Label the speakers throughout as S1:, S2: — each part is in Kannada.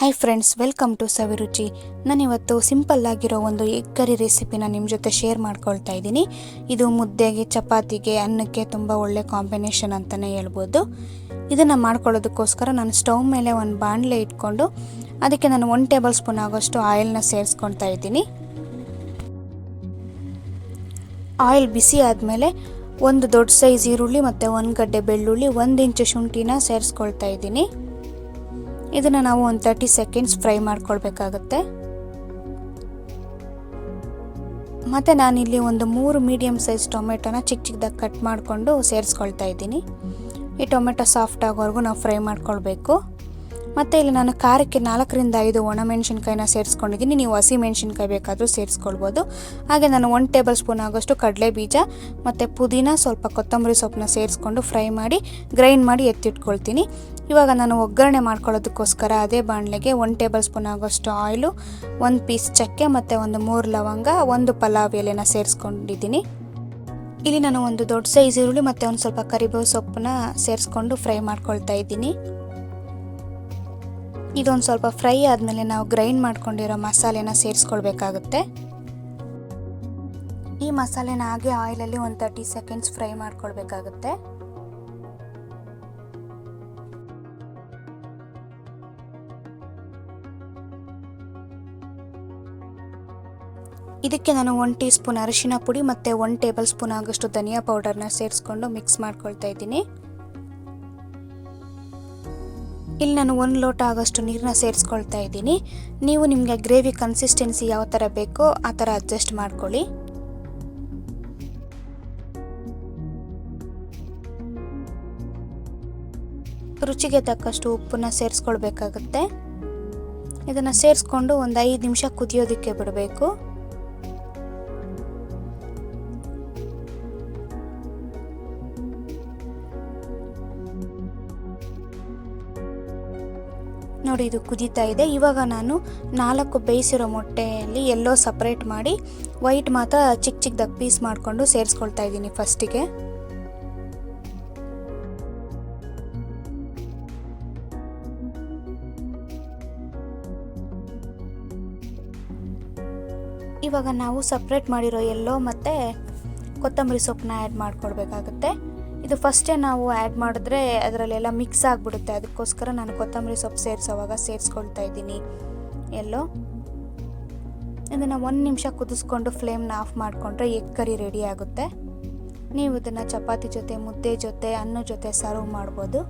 S1: Hi friends welcome to Saviruchi ನಾನಿವತ್ತು ಸಿಂಪಲ್ ಆಗಿರೋ ಒಂದು ಎಗ್ ಕರಿ ರೆಸಿಪಿನ ನಿಮ್ಮ ಜೊತೆ ಶೇರ್ ಮಾಡ್ಕೊಳ್ತಾ ಇದ್ದೀನಿ. ಇದು ಮುದ್ದೆಗೆ, ಚಪಾತಿಗೆ, ಅನ್ನಕ್ಕೆ ತುಂಬ ಒಳ್ಳೆ ಕಾಂಬಿನೇಷನ್ ಅಂತಲೇ ಹೇಳ್ಬೋದು. ಇದನ್ನು ಮಾಡ್ಕೊಳ್ಳೋದಕ್ಕೋಸ್ಕರ ನಾನು ಸ್ಟವ್ ಮೇಲೆ ಒಂದು ಬಾಣಲೆ ಇಟ್ಕೊಂಡು ಅದಕ್ಕೆ ನಾನು ಒನ್ ಟೇಬಲ್ ಸ್ಪೂನ್ ಆಗೋಷ್ಟು ಆಯಿಲ್ನ ಸೇರಿಸ್ಕೊಳ್ತಾ ಇದ್ದೀನಿ. ಆಯಿಲ್ ಬಿಸಿ ಆದಮೇಲೆ ಒಂದು ದೊಡ್ಡ ಸೈಜ್ ಈರುಳ್ಳಿ ಮತ್ತು ಒಂದು ಗಡ್ಡೆ ಬೆಳ್ಳುಳ್ಳಿ ಒಂದು ಇಂಚು ಶುಂಠಿನ ಸೇರಿಸ್ಕೊಳ್ತಾ ಇದ್ದೀನಿ. ಇದನ್ನು ನಾವು ಒಂದು ತರ್ಟಿ ಸೆಕೆಂಡ್ಸ್ ಫ್ರೈ ಮಾಡ್ಕೊಳ್ಬೇಕಾಗತ್ತೆ ಮತ್ತು ನಾನಿಲ್ಲಿ ಒಂದು ಮೂರು ಮೀಡಿಯಮ್ ಸೈಜ್ ಟೊಮೆಟೊನ ಚಿಕ್ಕ ಚಿಕ್ಕದಾಗಿ ಕಟ್ ಮಾಡಿಕೊಂಡು ಸೇರಿಸ್ಕೊಳ್ತಾ ಇದ್ದೀನಿ. ಈ ಟೊಮೆಟೊ ಸಾಫ್ಟ್ ಆಗೋವರೆಗೂ ನಾವು ಫ್ರೈ ಮಾಡ್ಕೊಳ್ಬೇಕು. ಮತ್ತು ಇಲ್ಲಿ ನಾನು ಖಾರಕ್ಕೆ ನಾಲ್ಕರಿಂದ ಐದು ಒಣಮೆಣಸಿನ್ಕಾಯಿನ ಸೇರಿಸ್ಕೊಂಡಿದ್ದೀನಿ. ನೀವು ಹಸಿ ಮೆಣಸಿನ್ಕಾಯಿ ಬೇಕಾದರೂ ಸೇರಿಸ್ಕೊಳ್ಬೋದು. ಹಾಗೆ ನಾನು ಒನ್ ಟೇಬಲ್ ಸ್ಪೂನ್ ಆಗೋಷ್ಟು ಕಡಲೆ ಬೀಜ ಮತ್ತು ಪುದೀನ, ಸ್ವಲ್ಪ ಕೊತ್ತಂಬರಿ ಸೊಪ್ಪನ್ನ ಸೇರಿಸ್ಕೊಂಡು ಫ್ರೈ ಮಾಡಿ ಗ್ರೈಂಡ್ ಮಾಡಿ ಎತ್ತಿಟ್ಕೊಳ್ತೀನಿ. ಇವಾಗ ನಾನು ಒಗ್ಗರಣೆ ಮಾಡ್ಕೊಳ್ಳೋದಕ್ಕೋಸ್ಕರ ಅದೇ ಬಾಣಲೆಗೆ ಒನ್ ಟೇಬಲ್ ಸ್ಪೂನ್ ಆಗೋಷ್ಟು ಆಯಿಲು ಒಂದು ಪೀಸ್ ಚಕ್ಕೆ ಮತ್ತು ಒಂದು ಮೂರು ಲವಂಗ, ಒಂದು ಪಲಾವ್ ಎಲೆನ ಸೇರಿಸ್ಕೊಂಡಿದ್ದೀನಿ. ಇಲ್ಲಿ ನಾನು ಒಂದು ದೊಡ್ಡ ಸೈಜ್ ಈರುಳ್ಳಿ ಮತ್ತು ಒಂದು ಸ್ವಲ್ಪ ಕರಿಬೇವು ಸೊಪ್ಪನ್ನ ಸೇರಿಸ್ಕೊಂಡು ಫ್ರೈ ಮಾಡ್ಕೊಳ್ತಾ ಇದ್ದೀನಿ. ಇದೊಂದು ಸ್ವಲ್ಪ ಫ್ರೈ ಆದಮೇಲೆ ನಾವು ಗ್ರೈಂಡ್ ಮಾಡ್ಕೊಂಡಿರೋ ಮಸಾಲೆನ ಸೇರಿಸ್ಕೊಳ್ಬೇಕಾಗುತ್ತೆ. ಈ ಮಸಾಲೆನ ಹಾಗೆ ಆಯಿಲಲ್ಲಿ ಒಂದು ತರ್ಟಿ ಸೆಕೆಂಡ್ಸ್ ಫ್ರೈ ಮಾಡ್ಕೊಳ್ಬೇಕಾಗುತ್ತೆ. ಇದಕ್ಕೆ ನಾನು ಒನ್ ಟೀ ಸ್ಪೂನ್ ಅರಿಶಿನ ಪುಡಿ ಮತ್ತು ಒನ್ ಟೇಬಲ್ ಸ್ಪೂನ್ ಆಗೋಷ್ಟು ಧನಿಯಾ ಪೌಡರ್ನ ಸೇರಿಸ್ಕೊಂಡು ಮಿಕ್ಸ್ ಮಾಡ್ಕೊಳ್ತಾ ಇದ್ದೀನಿ. ಇಲ್ಲಿ ನಾನು ಒಂದು ಲೋಟ ಆಗೋಷ್ಟು ನೀರನ್ನ ಸೇರಿಸ್ಕೊಳ್ತಾ ಇದ್ದೀನಿ. ನೀವು ನಿಮಗೆ ಗ್ರೇವಿ ಕನ್ಸಿಸ್ಟೆನ್ಸಿ ಯಾವ ಥರ ಬೇಕೋ ಆ ಥರ ಅಡ್ಜಸ್ಟ್ ಮಾಡ್ಕೊಳ್ಳಿ. ರುಚಿಗೆ ತಕ್ಕಷ್ಟು ಉಪ್ಪನ್ನ ಸೇರಿಸ್ಕೊಳ್ಬೇಕಾಗತ್ತೆ. ಇದನ್ನು ಸೇರಿಸ್ಕೊಂಡು ಒಂದು ಐದು ನಿಮಿಷ ಕುದಿಯೋದಕ್ಕೆ ಬಿಡಬೇಕು. ನೋಡಿ ಇದು ಕುದೀತಾ ಇದೆ. ಇವಾಗ ನಾನು ನಾಲ್ಕು ಬೇಯಿಸಿರೋ ಮೊಟ್ಟೆಯಲ್ಲಿ ಎಲ್ಲೋ ಸಪ್ರೇಟ್ ಮಾಡಿ ವೈಟ್ ಮಾತ್ರ ಚಿಕ್ಕ ಚಿಕ್ಕದಾಗಿ ಪೀಸ್ ಮಾಡಿಕೊಂಡು ಸೇರಿಸ್ಕೊಳ್ತಾ ಇದ್ದೀನಿ ಫಸ್ಟಿಗೆ ಇವಾಗ ನಾವು ಸಪ್ರೇಟ್ ಮಾಡಿರೋ ಎಲ್ಲೋ ಮತ್ತು ಕೊತ್ತಂಬರಿ ಸೊಪ್ಪನ್ನ ಆ್ಯಡ್ ಮಾಡ್ಕೊಳ್ಬೇಕಾಗತ್ತೆ ಇದು ಫಸ್ಟೇ ನಾವು ಆ್ಯಡ್ ಮಾಡಿದ್ರೆ ಅದರಲ್ಲೆಲ್ಲ ಮಿಕ್ಸ್ ಆಗಿಬಿಡುತ್ತೆ. ಅದಕ್ಕೋಸ್ಕರ ನಾನು ಕೊತ್ತಂಬರಿ ಸೊಪ್ಪು ಸೇರಿಸೋವಾಗ ಸೇರಿಸ್ಕೊಳ್ತಾ ಇದ್ದೀನಿ. ಎಲ್ಲೋ? ಇದನ್ನು ಒಂದು ನಿಮಿಷ ಕುದಿಸ್ಕೊಂಡು ಫ್ಲೇಮ್ನ ಆಫ್ ಮಾಡಿಕೊಂಡ್ರೆ ಎಗ್ ಕರಿ ರೆಡಿ ಆಗುತ್ತೆ. ನೀವು ಇದನ್ನು ಚಪಾತಿ ಜೊತೆ, ಮುದ್ದೆ ಜೊತೆ, ಅನ್ನ ಜೊತೆ ಸರ್ವ್ ಮಾಡ್ಬೋದು.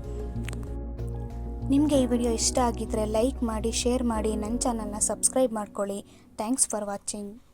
S1: ನಿಮಗೆ ಈ ವಿಡಿಯೋ ಇಷ್ಟ ಆಗಿದ್ದರೆ ಲೈಕ್ ಮಾಡಿ ಶೇರ್ ಮಾಡಿ ನನ್ನ ಚಾನಲ್ನ ಸಬ್ಸ್ಕ್ರೈಬ್ ಮಾಡ್ಕೊಳ್ಳಿ. Thanks for watching